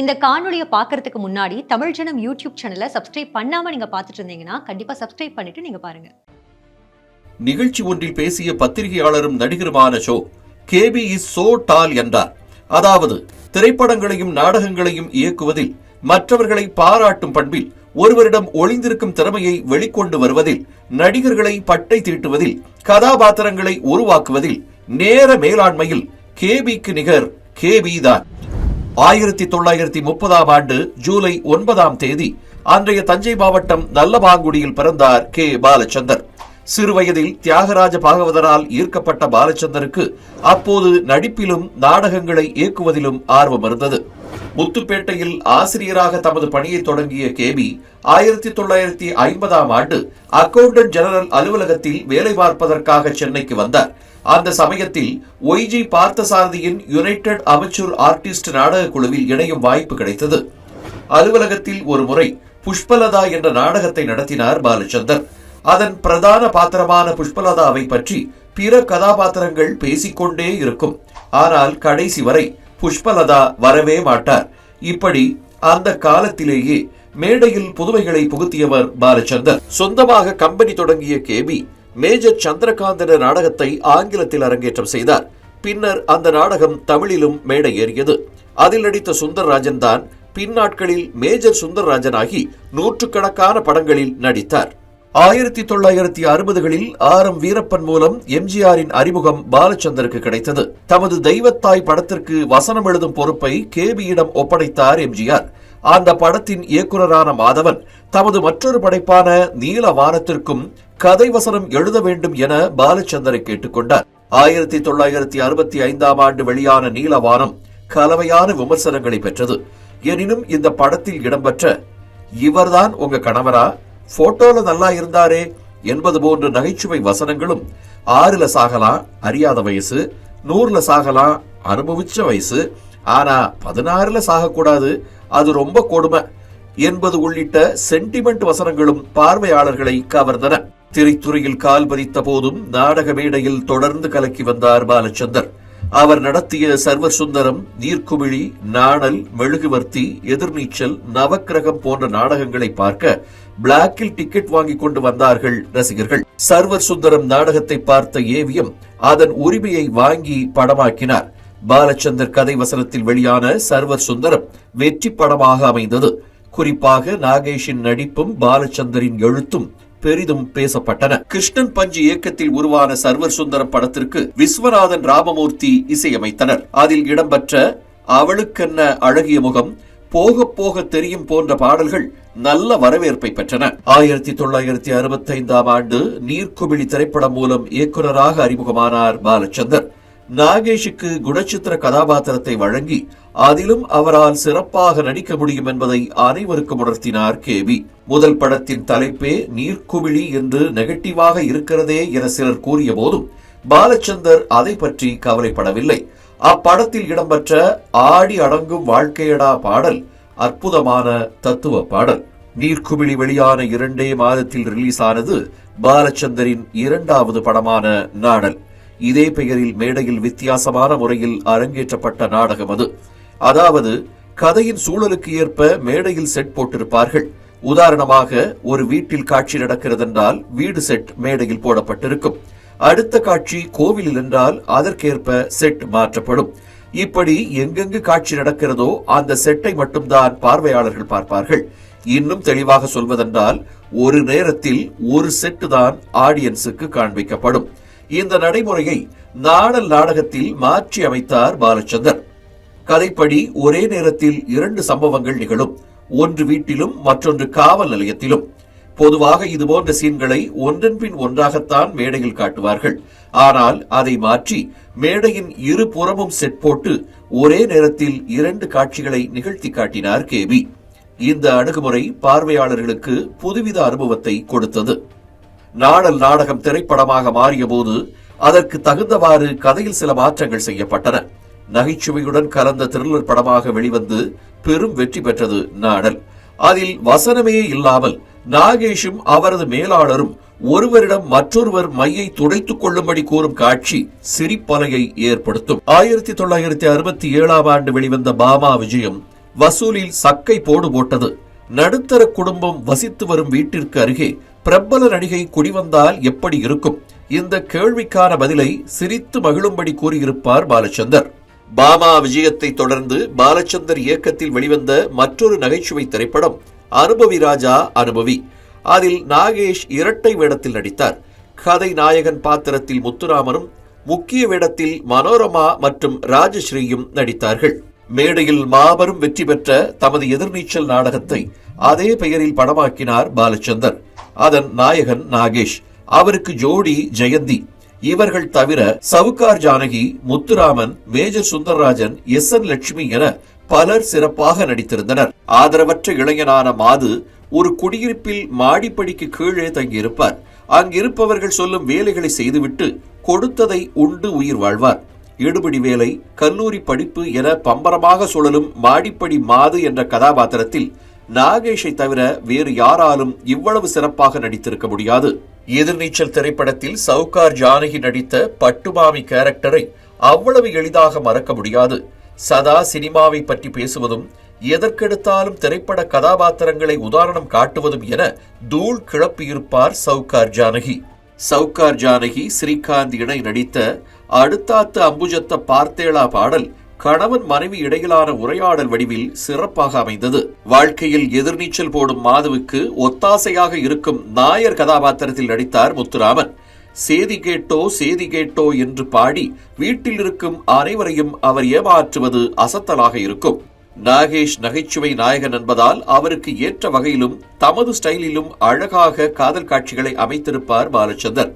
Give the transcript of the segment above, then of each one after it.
இந்த காணொலியை பார்க்கறதுக்கு முன்னாடி தமிழ் ஜனம் யூடியூப் சேனலை சப்ஸ்கிரைப் பண்ணாம நீங்க பார்த்துட்டு இருந்தீங்கன்னா கண்டிப்பா சப்ஸ்கிரைப் பண்ணிட்டு நீங்க பாருங்க. நிகழ்ச்சி ஒன்றில் பேசிய பத்திரிகையாளரும் நடிகருமான Cho KB is so tall என்றார். அதாவது திரைப்படங்களையும் நாடகங்களையும் இயக்குவதில் மற்றவர்களை பாராட்டும் பண்பில் ஒருவரிடம் ஒளிந்திருக்கும் திறமையை வெளிக்கொண்டு வருவதில் நடிகர்களை பட்டை தீட்டுவதில் கதாபாத்திரங்களை உருவாக்குவதில் நேர மேலாண்மையில் கேபிக்கு நிகர் கேபி தான். ஆயிரத்தி தொள்ளாயிரத்தி முப்பதாம் ஆண்டு ஜூலை ஒன்பதாம் தேதி அன்றைய தஞ்சை மாவட்டம் நல்லபாங்குடியில் பிறந்தார் கே. பாலச்சந்தர். சிறுவயதில் தியாகராஜ பாகவதரால் ஈர்க்கப்பட்ட பாலச்சந்தருக்கு அப்போது நடிப்பிலும் நாடகங்களை இயக்குவதிலும் ஆர்வம் இருந்தது. முத்துப்பேட்டையில் ஆசிரியராக தமது பணியை தொடங்கிய கேபி ஆயிரத்தி தொள்ளாயிரத்தி ஐம்பதாம் ஆண்டு அக்கவுண்டன்ட் ஜெனரல் அலுவலகத்தில் வேலை பார்ப்பதற்காக சென்னைக்கு வந்தார். அந்த சமயத்தில் YG Parthasarathy united amateur artist நாடக குழுவில் இணையும் வாய்ப்பு கிடைத்தது. அலுவலகத்தில் ஒரு முறை புஷ்பலதா என்ற நாடகத்தை நடத்தினார் பாலச்சந்தர். அதன் பிரதான பாத்திரமான புஷ்பலதாவை பற்றி பிற கதாபாத்திரங்கள் பேசிக்கொண்டே இருக்கும். ஆனால் கடைசி வரை புஷ்பலதா வரவே மாட்டார். இப்படி அந்த காலத்திலேயே மேடையில் புதுமைகளை புகுத்தியவர் பாலச்சந்தர். சொந்தமாக கம்பெனி தொடங்கிய கேபி மேஜர் சந்திரகாந்தன நாடகத்தை ஆங்கிலத்தில் அரங்கேற்றம் செய்தார். பின்னர் அந்த நாடகம் தமிழிலும் மேடை ஏறியது அதில் நடித்த சுந்தர்ராஜன் தான் பின்னாட்களில் மேஜர் சுந்தர்ராஜனாகி நூற்றுக்கணக்கான படங்களில் நடித்தார். ஆயிரத்தி தொள்ளாயிரத்தி அறுபதுகளில் ஆர் எம் வீரப்பன் மூலம் எம்ஜிஆரின் அறிமுகம் பாலச்சந்தருக்கு கிடைத்தது. தமது தெய்வத்தாய் படத்திற்கு வசனம் எழுதும் பொறுப்பை கேபியிடம் ஒப்படைத்தார் எம்ஜிஆர். அந்த படத்தின் இயக்குனரான மாதவன் தமது மற்றொரு படைப்பான நீல வானத்திற்கும் கதை வசனம் எழுத வேண்டும் என பாலச்சந்தரை கேட்டுக்கொண்டார் ஆயிரத்தி தொள்ளாயிரத்தி அறுபத்தி ஐந்தாம் ஆண்டு வெளியான நீலவானம் கலவையான விமர்சனங்களை பெற்றது. எனினும் இந்த படத்தில் இடம்பெற்ற இவர்தான் உங்க கணவரா? போட்டோல நல்லா இருந்தாரே என்பது போன்ற நகைச்சுவை வசனங்களும் ஆறுல சாகலாம் அறியாத வயசு நூறுல சாகலாம் அனுபவிச்ச வயசு ஆனா பதினாறுல சாகக்கூடாது அது ரொம்ப கொடுமை. என்பது உள்ளிட்ட சென்டிமெண்ட் வசனங்களும் பார்வையாளர்களை கவர்ந்தன. திரைத்துறையில் கால் பதித்த போதும் நாடக மேடையில் தொடர்ந்து கலக்கி வந்தார் பாலச்சந்தர். அவர் நடத்திய சர்வ சுந்தரம் நீர்க்குமிழி நாணல் மெழுகுவர்த்தி எதிர்நீச்சல் நவக்கிரகம் போன்ற நாடகங்களை பார்க்க பிளாக்கில் டிக்கெட் வாங்கி கொண்டு வந்தார்கள் ரசிகர்கள். சர்வர் சுந்தரம் நாடகத்தை பார்த்த ஏவிஎம் அதன் உரிமையை வாங்கி படமாக்கினார். பாலச்சந்தர் கதை வசனத்தில் வெளியான சர்வர் சுந்தரம் வெற்றி படமாக அமைந்தது. குறிப்பாக நாகேஷின் நடிப்பும் பாலச்சந்தரின் எழுத்தும் பெரிதும் பேசப்பட்டன. கிருஷ்ணன் பஞ்சு இயக்கத்தில் உருவான சர்வர் சுந்தரம் படத்திற்கு விஸ்வநாதன் ராமமூர்த்தி இசையமைத்தனர். அதில் இடம்பெற்ற அவளுக்கென்ன அழகிய முகம் போக போக தெரியும் போன்ற பாடல்கள் நல்ல வரவேற்பை பெற்றன. ஆயிரத்தி தொள்ளாயிரத்தி அறுபத்தி ஐந்தாம் ஆண்டு நீர்க்குமிழி திரைப்படம் மூலம் இயக்குநராக அறிமுகமானார் பாலச்சந்தர். நாகேஷுக்கு குணச்சித்திர கதாபாத்திரத்தை வழங்கி அதிலும் அவரால் சிறப்பாக நடிக்க முடியும் என்பதை அனைவருக்கும் உணர்த்தினார் கேவி முதல் படத்தின் தலைப்பே நீர்க்குமிழி என்று நெகட்டிவாக இருக்கிறதே என சிலர் கூறிய போதும் பாலச்சந்தர் அதை பற்றி கவலைப்படவில்லை. அப்படத்தில் இடம்பெற்ற ஆடி அடங்கும் வாழ்க்கையடா பாடல் அற்புதமான தத்துவ பாடல். நீர்க்குமிழி வெளியான இரண்டே மாதத்தில் ரிலீஸ் ஆனது பாலச்சந்தரின் இரண்டாவது படமான நாடல் இதே பெயரில் மேடையில் வித்தியாசமான முறையில் அரங்கேற்றப்பட்ட நாடகம் அது. அதாவது கதையின் சூழலுக்கு ஏற்ப மேடையில் செட் போட்டிருப்பார்கள். உதாரணமாக ஒரு வீட்டில் காட்சி நடக்கிறதென்றால் வீடு செட் மேடையில் போடப்பட்டிருக்கும். அடுத்த காட்சி கோவிலில் என்றால் அதற்கேற்ப செட் மாற்றப்படும். இப்படி எங்கெங்கு காட்சி நடக்கிறதோ அந்த செட்டை மட்டும்தான் பார்வையாளர்கள் பார்ப்பார்கள். இன்னும் தெளிவாக சொல்வதென்றால் ஒரு நேரத்தில் ஒரு செட்டு தான் ஆடியன்ஸுக்கு காண்பிக்கப்படும். இந்த நடைமுறையை நாடல் நாடகத்தில் மாற்றி அமைத்தார் பாலச்சந்தர். கதைப்படி ஒரே நேரத்தில் இரண்டு சம்பவங்கள் நிகழும். ஒன்று வீட்டிலும் மற்றொன்று காவல் நிலையத்திலும். பொதுவாக இதுபோன்ற சீன்களை ஒன்றன் பின் ஒன்றாகத்தான் மேடையில் காட்டுவார்கள். ஆனால் அதை மாற்றி மேடையின் இரு புறமும் செட் போட்டு ஒரே நேரத்தில் இரண்டு காட்சிகளை நிகழ்த்தி காட்டினார் கேபி இந்த அணுகுமுறை பார்வையாளர்களுக்கு புதுவித அனுபவத்தை கொடுத்தது. நாடல் நாடகம் திரைப்படமாக மாறியபோது அதற்கு தகுந்தவாறு கதையில் சில மாற்றங்கள் செய்யப்பட்டன. நகைச்சுவையுடன் கலந்த த்ரில்லர் படமாக வெளிவந்து பெரும் வெற்றி பெற்றது நாடல். அதில் வசனமே இல்லாமல் நாகேஷும் அவரது மேலாளரும் ஒருவரிடம் மற்றொருவர் மையை துடைத்துக் கொள்ளும்படி கூறும் காட்சி சிரிப்பலையை ஏற்படுத்தும். ஆயிரத்தி தொள்ளாயிரத்தி அறுபத்தி ஏழாம் ஆண்டு வெளிவந்த பாமா விஜயம் வசூலில் சக்கை போடு போட்டது. நடுத்தர குடும்பம் வசித்து வரும் வீட்டிற்கு அருகே பிரபல நடிகை குடிவந்தால் எப்படி இருக்கும்? இந்த கேள்விக்கான பதிலை சிரித்து மகிழும்படி கூறியிருப்பார் பாலச்சந்தர். பாமா விஜயத்தை தொடர்ந்து பாலச்சந்தர் இயக்கத்தில் வெளிவந்த மற்றொரு நகைச்சுவை திரைப்படம் அனுபவி ராஜா அனுபவி. அதில் நாகேஷ் இரட்டை வேடத்தில் நடித்தார். கதை நாயகன் பாத்திரத்தில் முத்துராமனும் முக்கிய வேடத்தில் மனோரமா மற்றும் ராஜஸ்ரீயும் நடித்தார்கள். மேடையில் மாபெரும் வெற்றி பெற்ற தமது எதிர்நீச்சல் நாடகத்தை அதே பெயரில் படமாக்கினார் பாலச்சந்தர். அதன் நாயகன் நாகேஷ். அவருக்கு ஜோடி ஜெயந்தி. இவர்கள் தவிர Sowcar Janaki Muthuraman major Sundararajan S N Lakshmi என பலர் சிறப்பாக நடித்திருந்தனர். ஆதரவற்ற இளைஞனான மாது ஒரு குடியிருப்பில் மாடிப்படிக்கு கீழே தங்கியிருப்பார். அங்கிருப்பவர்கள் சொல்லும் வேலைகளை செய்துவிட்டு கொடுத்ததை உண்டு உயிர் வாழ்வார். எடுபிடி வேலை கல்லூரி படிப்பு என பம்பரமாக சுழலும் மாடிப்படி மாது என்ற கதாபாத்திரத்தில் நாகேஷை தவிர வேறு யாராலும் இவ்வளவு சிறப்பாக நடித்திருக்க முடியாது. எதிர்நீச்சல் திரைப்படத்தில் சவுகார் ஜானகி நடித்த பட்டுமாமி கேரக்டரை அவ்வளவு எளிதாக மறக்க முடியாது. சதா சினிமாவை பற்றி பேசுவதும் எதற்கெடுத்தாலும் திரைப்பட கதாபாத்திரங்களை உதாரணம் காட்டுவதும் என தூள் கிளப்பியிருப்பார் சவுகார் ஜானகி. சவுகார் ஜானகி ஸ்ரீகாந்த் இணை நடித்த அடுத்தாத்து அம்புஜத்த பார்த்தேளா பாடல் கணவன் மனைவி இடையிலான உரையாடல் வடிவில் சிறப்பாக அமைந்தது. வாழ்க்கையில் எதிர்நீச்சல் போடும் மாதுவுக்கு ஒத்தாசையாக இருக்கும் நாயர் கதாபாத்திரத்தில் நடித்தார் முத்துராமன். சேதி கேட்டோ சேதி கேட்டோ என்று பாடி வீட்டில் இருக்கும் அனைவரையும் அவர் ஏமாற்றுவது அசத்தலாக இருக்கும். நாகேஷ் நகைச்சுவை நாயகன் என்பதால் அவருக்கு ஏற்ற வகையிலும் தமது ஸ்டைலிலும் அழகாக காதல் காட்சிகளை அமைத்திருப்பார் பாலச்சந்தர்.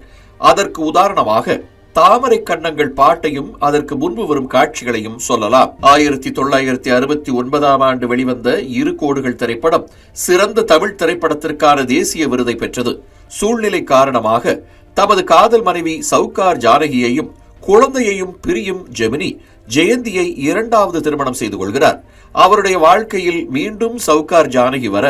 அதற்கு உதாரணமாக தாமரை கண்ணங்கள் பாட்டையும் அதற்கு முன்பு வரும் காட்சிகளையும் சொல்லலாம். ஆயிரத்தி தொள்ளாயிரத்தி அறுபத்தி ஒன்பதாம் ஆண்டு வெளிவந்த இரு கோடுகள் திரைப்படம் சிறந்த தமிழ் திரைப்படத்திற்கான தேசிய விருதை பெற்றது. சூழ்நிலை காரணமாக தமது காதல் மனைவி சவுகார் ஜானகியையும் குழந்தையையும் பிரியும் ஜெமினி ஜெயந்தியை இரண்டாவது திருமணம் செய்து கொள்கிறார். அவருடைய வாழ்க்கையில் மீண்டும் சவுகார் ஜானகி வர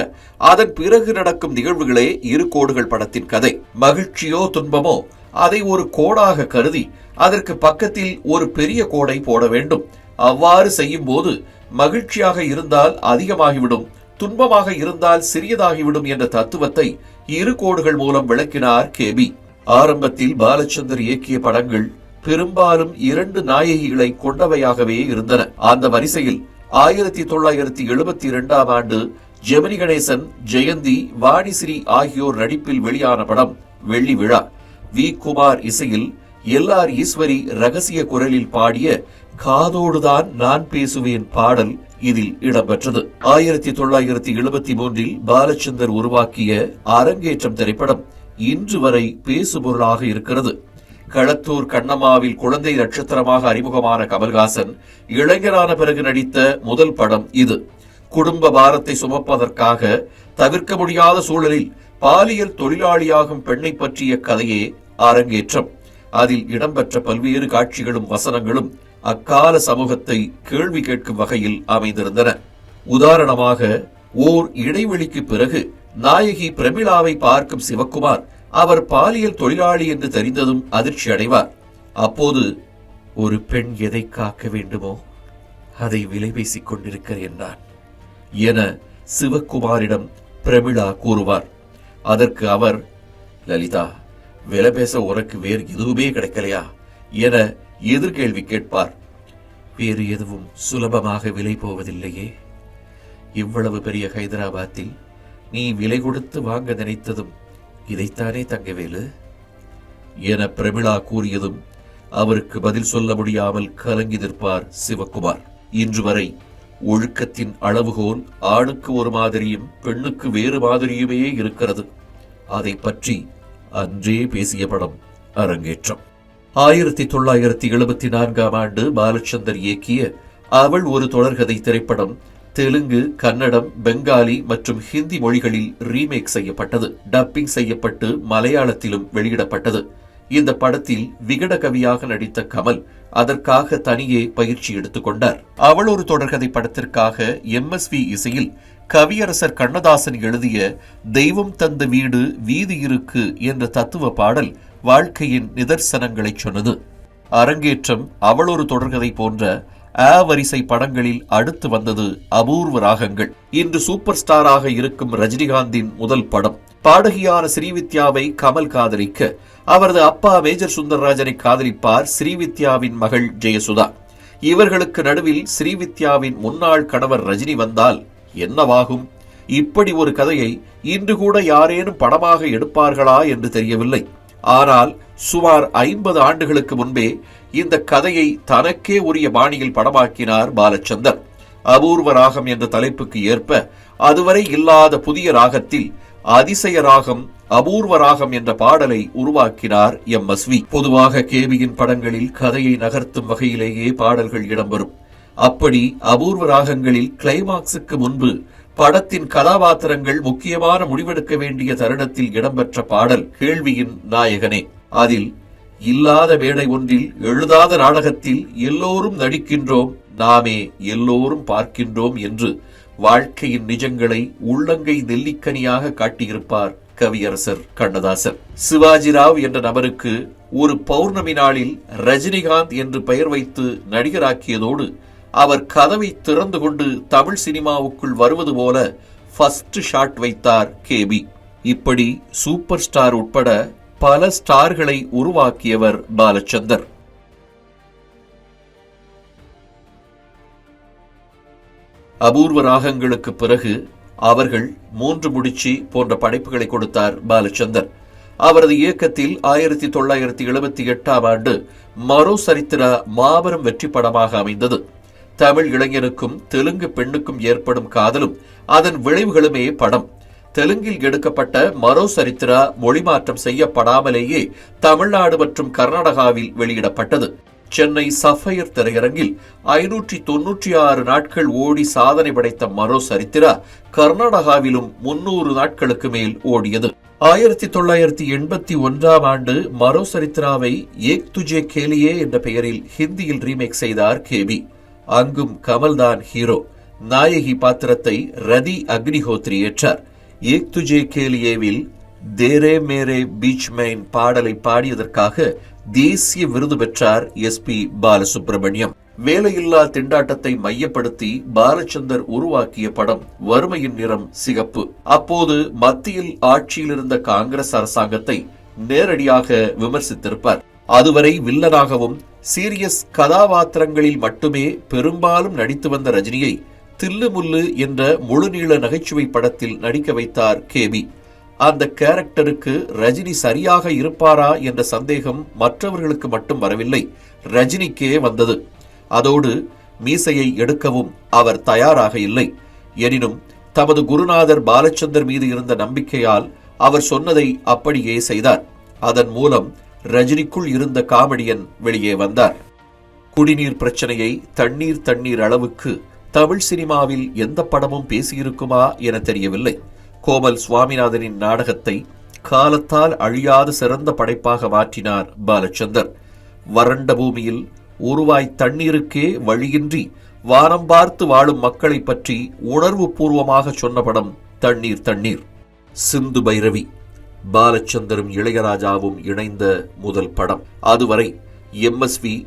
அதன் பிறகு நடக்கும் நிகழ்வுகளே இரு கோடுகள் படத்தின் கதை. மகிழ்ச்சியோ துன்பமோ அதை ஒரு கோடாக கருதி அதற்கு பக்கத்தில் ஒரு பெரிய கோடை போட வேண்டும். அவ்வாறு செய்யும் போது மகிழ்ச்சியாக இருந்தால் அதிகமாகிவிடும் துன்பமாக இருந்தால் சிறியதாகிவிடும் என்ற தத்துவத்தை இரு கோடுகள் மூலம் விளக்கினார் கேபி. ஆரம்பத்தில் பாலச்சந்தர் இயக்கிய படங்கள் பெரும்பாலும் இரண்டு நாயகிகளை கொண்டவையாகவே இருந்தன. அந்த வரிசையில் ஆயிரத்தி தொள்ளாயிரத்தி எழுபத்தி இரண்டாம் ஆண்டு ஜெமினி கணேசன் ஜெயந்தி வாணிஸ்ரீ ஆகியோர் நடிப்பில் வெளியான படம் வெள்ளி விழா. வி. குமார் இசையில் எல். ஆர். ஈஸ்வரி ரகசிய குரலில் பாடிய காதோடுதான் நான் பேசுவேன் பாடல் இதில் இடம்பெற்றது. ஆயிரத்தி தொள்ளாயிரத்தி எழுபத்தி மூன்றில் பாலச்சந்தர் உருவாக்கிய அரங்கேற்றம் திரைப்படம் இன்று வரை பேசுபொருளாக இருக்கிறது. களத்தூர் கண்ணம்மாவில் குழந்தை நட்சத்திரமாக அறிமுகமான கமல்ஹாசன் இளைஞரான பிறகு நடித்த முதல் படம் இது. குடும்ப பாரத்தை சுமப்பதற்காக தவிர்க்க முடியாத சூழலில் பாலியல் தொழிலாளியாகும் பெண்ணை பற்றிய கதையே அரங்கேற்றம். அதில் இடம்பெற்ற பல்வேறு காட்சிகளும் வசனங்களும் அக்கால சமூகத்தை கேள்வி கேட்கும் வகையில் அமைந்திருந்தன. உதாரணமாக ஓர் இடைவெளிக்கு பிறகு நாயகி பிரமிளாவை பார்க்கும் சிவக்குமார் அவர் பாலியல் தொழிலாளி என்று தெரிந்ததும் அதிர்ச்சி அடைவார். அப்போது ஒரு பெண் எதை காக்க வேண்டுமோ அதை விலை பேசிக் கொண்டிருக்கிறேன் நான் என சிவக்குமாரிடம் பிரமிளா கூறுவார். அதற்கு அவர் லலிதா விலை பேச உனக்கு வேறு எதுவுமே கிடைக்கலையா? என எதிர்கேள்வி கேட்பார். வேறு எதுவும் சுலபமாக விலை போவதில்லையே. இவ்வளவு பெரிய ஹைதராபாத்தில் நீ விலை கொடுத்து வாங்க நினைத்ததும் இதைத்தானே தங்கவேலு? என பிரமிளா கூறியதும் அவருக்கு பதில் சொல்ல முடியாமல் கலங்கி நிற்பார் சிவக்குமார் இன்று வரை ஒழுக்கத்தின் அளவுகோல் ஆணுக்கு ஒரு மாதிரியும் பெண்ணுக்கு வேறு மாதிரியுமே இருக்கிறது. அதை பற்றி அன்றே பேசிய படம் அரங்கேற்றம். ஆயிரத்தி தொள்ளாயிரத்தி எழுபத்தி நான்காம் ஆண்டு பாலச்சந்தர் இயக்கிய அவள் ஒரு தொடர்கதை திரைப்படம் தெலுங்கு கன்னடம் பெங்காலி மற்றும் ஹிந்தி மொழிகளில் ரீமேக் செய்யப்பட்டது. டப்பிங் செய்யப்பட்டு மலையாளத்திலும் வெளியிடப்பட்டது. இந்த படத்தில் விகடகவியாக நடித்த கமல் அதற்காக தனியே பயிற்சி எடுத்துக்கொண்டார். அவள் ஒரு தொடர்கதை படத்திற்காக எம் எஸ் வி இசையில் கவியரசர் கண்ணதாசன் எழுதிய தெய்வம் தந்த வீடு வீதி இருக்கு என்ற தத்துவ பாடல் வாழ்க்கையின் நிதர்சனங்களை சொன்னது. அரங்கேற்றம் அவளொரு தொடர்கதை போன்ற ஆ வரிசை படங்களில் அடுத்து வந்தது அபூர்வ ராகங்கள். இன்று சூப்பர் ஸ்டாராக இருக்கும் ரஜினிகாந்தின் முதல் படம். பாடகியான ஸ்ரீவித்யாவை கமல் காதலிக்க அவரது அப்பா மேஜர் சுந்தரராஜனை காதலிப்பார் ஸ்ரீவித்யாவின் மகள் ஜெயசுதா. இவர்களுக்கு நடுவில் ஸ்ரீவித்யாவின் முன்னாள் கணவர் ரஜினி வந்தால் என்னவாகும்? இப்படி ஒரு கதையை இன்று கூட யாரேனும் படமாக எடுப்பார்களா என்று தெரியவில்லை. ஆனால் சுமார் ஐம்பது ஆண்டுகளுக்கு முன்பே இந்த கதையை தனக்கே உரிய பாணியில் படமாக்கினார் பாலச்சந்தர். அபூர்வ ராகம் என்ற தலைப்புக்கு ஏற்ப அதுவரை இல்லாத புதிய ராகத்தில் அதிசய ராகம் அபூர்வ ராகம் என்ற பாடலை உருவாக்கினார் எம். எஸ். வி. பொதுவாக கேபியின் படங்களில் கதையை நகர்த்தும் வகையிலேயே பாடல்கள் இடம்பெறும். அப்படி அபூர்வ ராகங்களில் கிளைமாக்ஸுக்கு முன்பு படத்தின் கதாபாத்திரங்கள் முக்கியமான முடிவெடுக்க வேண்டிய தருணத்தில் இடம்பெற்ற பாடல் கேள்வியின் நாயகனே. அதில் இல்லாத மேடை ஒன்றில் எழுதாத நாடகத்தில் எல்லோரும் நடிக்கின்றோம் நாமே எல்லோரும் பார்க்கின்றோம் என்று வாழ்க்கையின் நிஜங்களை உள்ளங்கை நெல்லிக்கனியாக காட்டியிருப்பார் கவியரசர் கண்ணதாசன். சிவாஜி ராவ் என்ற நபருக்கு ஒரு பௌர்ணமி நாளில் ரஜினிகாந்த் என்று பெயர் வைத்து நடிகராக்கியதோடு அவர் கதவை திறந்து கொண்டு தமிழ் சினிமாவுக்குள் வருவது போல ஃபர்ஸ்ட் ஷாட் வைத்தார் கேபி. இப்படி சூப்பர் ஸ்டார் உட்பட பல ஸ்டார்களை உருவாக்கியவர் பாலச்சந்தர். அபூர்வ ராகங்களுக்கு பிறகு அவர்கள் மூன்று முடிச்சி போன்ற படைப்புகளை கொடுத்தார் பாலச்சந்தர். அவரது இயக்கத்தில் ஆயிரத்தி தொள்ளாயிரத்தி எழுபத்தி எட்டாம் ஆண்டு மரோ சரித்திரா மாபெரும் வெற்றி படமாக அமைந்தது. தமிழ் இளைஞனுக்கும் தெலுங்கு பெண்ணுக்கும் ஏற்படும் காதலும் அதன் விளைவுகளுமே படம். தெலுங்கில் எடுக்கப்பட்ட மரோ சரித்திரா மொழிமாற்றம் செய்யப்படாமலேயே தமிழ்நாடு மற்றும் கர்நாடகாவில் வெளியிடப்பட்டது. சென்னை சஃபயர் திரையரங்கில் ஐநூற்றி தொன்னூற்றி ஆறு நாட்கள் ஓடி சாதனை படைத்த மரோ சரித்திரா கர்நாடகாவிலும் முன்னூறு நாட்களுக்கு மேல் ஓடியது. ஆயிரத்தி தொள்ளாயிரத்தி எண்பத்தி ஒன்றாம் ஆண்டு மரோ சரித்திராவை ஏக் துஜே கேலியே என்ற பெயரில் ஹிந்தியில் ரீமேக் செய்தார் கேபி. அங்கும் கமல்தான் ஹீரோ. நாயகி பாத்திரத்தை ரதி அக்னிஹோத்ரி ஏற்றார். ஏக் துஜே கேலியேவில் தேரே மேரே பீச் மெயின் பாடலை பாடியதற்காக தேசிய விருது பெற்றார் எஸ் பி பாலசுப்ரமணியம். வேலையில்லா திண்டாட்டத்தை மையப்படுத்தி பாலச்சந்தர் உருவாக்கிய படம் வறுமையின் நிறம் சிகப்பு. அப்போது மத்தியில் ஆட்சியில் இருந்த காங்கிரஸ் அரசாங்கத்தை நேரடியாக விமர்சித்திருப்பார். அதுவரை வில்லனாகவும் சீரியஸ் கதாபாத்திரங்களில் மட்டுமே பெரும்பாலும் நடித்து வந்த ரஜினியை தில்லுமுல்லு என்ற முழுநீள நகைச்சுவை படத்தில் நடிக்க வைத்தார் கேபி அந்த கேரக்டருக்கு ரஜினி சரியாக இருப்பாரா என்ற சந்தேகம் மற்றவர்களுக்கு மட்டும் வரவில்லை. ரஜினிக்கே வந்தது. அதோடு மீசையை எடுக்கவும் அவர் தயாராக இல்லை. எனினும் தமது குருநாதர் பாலச்சந்தர் மீது இருந்த நம்பிக்கையால் அவர் சொன்னதை அப்படியே செய்தார். அதன் மூலம் ரஜினிக்குள் இருந்த காமெடியன் வெளியே வந்தார். குடிநீர் பிரச்சனையை தண்ணீர் தண்ணீர் அளவுக்கு தமிழ் சினிமாவில் எந்த படமும் பேசியிருக்குமா என தெரியவில்லை. கோமல் சுவாமிநாதனின் நாடகத்தை காலத்தால் அழியாத சிறந்த படைப்பாக மாற்றினார் பாலச்சந்தர். வறண்ட பூமியில் உருவாய் தண்ணீருக்கே வழியின்றி வானம் பார்த்து வாழும் மக்களைப் பற்றி உணர்வு பூர்வமாக சொன்ன படம் தண்ணீர் தண்ணீர். சிந்து பைரவி பாலச்சந்தரும் இளையராஜாவும் இணைந்த முதல் படம். அதுவரை எம்எஸ்வி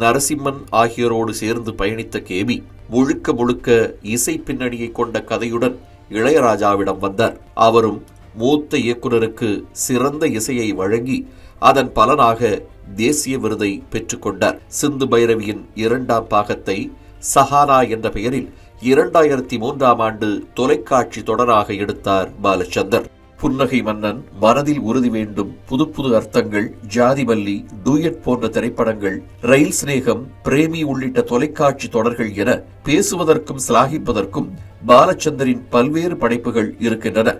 நரசிம்மன் ஆகியோரோடு சேர்ந்து பயணித்த கேபி முழுக்க முழுக்க இசை பின்னணியை கொண்ட கதையுடன் இளையராஜாவிடம் வந்தார். அவரும் மூத்த இயக்குனருக்கு சிறந்த இசையை வழங்கி அதன் பலனாக தேசிய விருதை பெற்றுக்கொண்டார் சிந்து பைரவியின் இரண்டாம் பாகத்தை சஹானா என்ற பெயரில் இரண்டாயிரத்தி மூன்றாம் ஆண்டு தொலைக்காட்சி தொடராக எடுத்தார் பாலச்சந்தர். புன்னகை மன்னன் மனதில் உறுதி வேண்டும் புது புது அர்த்தங்கள் ஜாதிமல்லி டூயட் போன்ற திரைப்படங்கள் ரயில் சிநேகம் பிரேமி உள்ளிட்ட தொலைக்காட்சி தொடர்கள் என பேசுவதற்கும் சிலாகிப்பதற்கும் பாலச்சந்தரின் பல்வேறு படைப்புகள் இருக்கின்றன.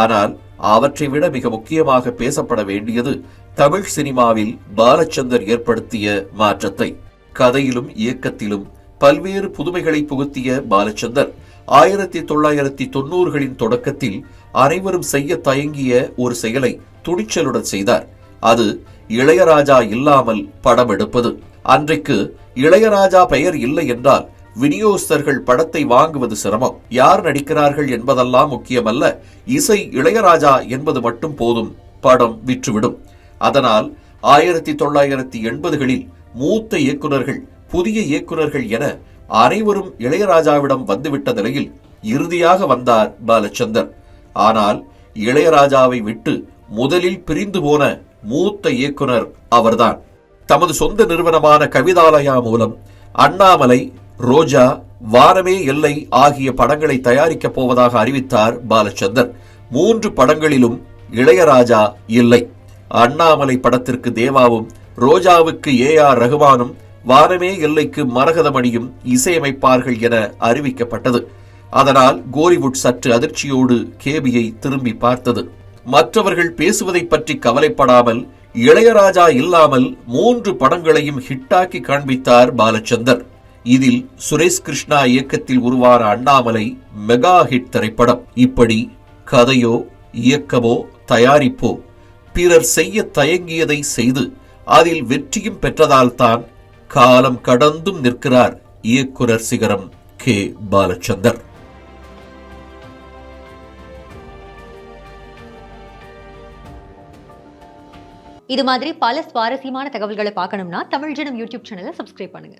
ஆனால் அவற்றை விட மிக முக்கியமாக பேசப்பட வேண்டியது தமிழ் சினிமாவில் பாலச்சந்தர் ஏற்படுத்திய மாற்றத்தை. கதையிலும் இயக்கத்திலும் பல்வேறு புதுமைகளை புகுத்திய பாலச்சந்தர் ஆயிரத்தி தொள்ளாயிரத்தி தொண்ணூறுகளின் தொடக்கத்தில் அனைவரும் செய்ய தயங்கிய ஒரு செயலை துணிச்சலுடன் செய்தார். அது இளையராஜா இல்லாமல் படம் எடுப்பது அன்றைக்கு இளையராஜா பெயர் இல்லை என்றால் விநியோகஸ்தர்கள் படத்தை வாங்குவது சிரமம். யார் நடிக்கிறார்கள் என்பதெல்லாம் முக்கியமல்ல. இசை இளையராஜா என்பது மட்டும் போதும். படம் விற்றுவிடும். அதனால் ஆயிரத்தி தொள்ளாயிரத்தி எண்பதுகளில் மூத்த இயக்குனர்கள் புதிய இயக்குனர்கள் என அனைவரும் இளையராஜாவிடம் வந்துவிட்ட நிலையில் இறுதியாக வந்தார் பாலச்சந்தர். ஆனால் இளையராஜாவை விட்டு முதலில் பிரிந்து போன மூத்த இயக்குனர் அவர்தான். தமது சொந்த நிறுவனமான கவிதாலயா மூலம் அண்ணாமலை ரோஜா வாரமே எல்லை ஆகிய படங்களை தயாரிக்கப் போவதாக அறிவித்தார் பாலச்சந்தர். மூன்று படங்களிலும் இளையராஜா இல்லை. அண்ணாமலை படத்திற்கு தேவாவும் ரோஜாவுக்கு ஏ ஆர் ரகுமானும் வாரமே எல்லைக்கு மரகதமணியும் இசையமைப்பார்கள் என அறிவிக்கப்பட்டது. அதனால் கோலிவுட் சற்று அதிர்ச்சியோடு கேபியை திரும்பி பார்த்தது. மற்றவர்கள் பேசுவதைப் பற்றி கவலைப்படாமல் இளையராஜா இல்லாமல் மூன்று படங்களையும் ஹிட்டாக்கி காண்பித்தார் பாலச்சந்தர். இதில் சுரேஷ் கிருஷ்ணா இயக்கத்தில் உருவான அண்ணாமலை மெகா ஹிட் திரைப்படம். இப்படி கதையோ இயக்கமோ தயாரிப்போ பிறர் செய்ய தயங்கியதை செய்து அதில் வெற்றியும் பெற்றதால்தான் காலம் கடந்தும் நிற்கிறார் இயக்குனர் சிகரம் கே. பாலச்சந்தர். இது மாதிரி பல சுவாரஸ்யமான தகவல்களை பார்க்கணும்னா தமிழ் ஜனம் யூடியூப் சேனலை சப்ஸ்கிரைப் பண்ணுங்க.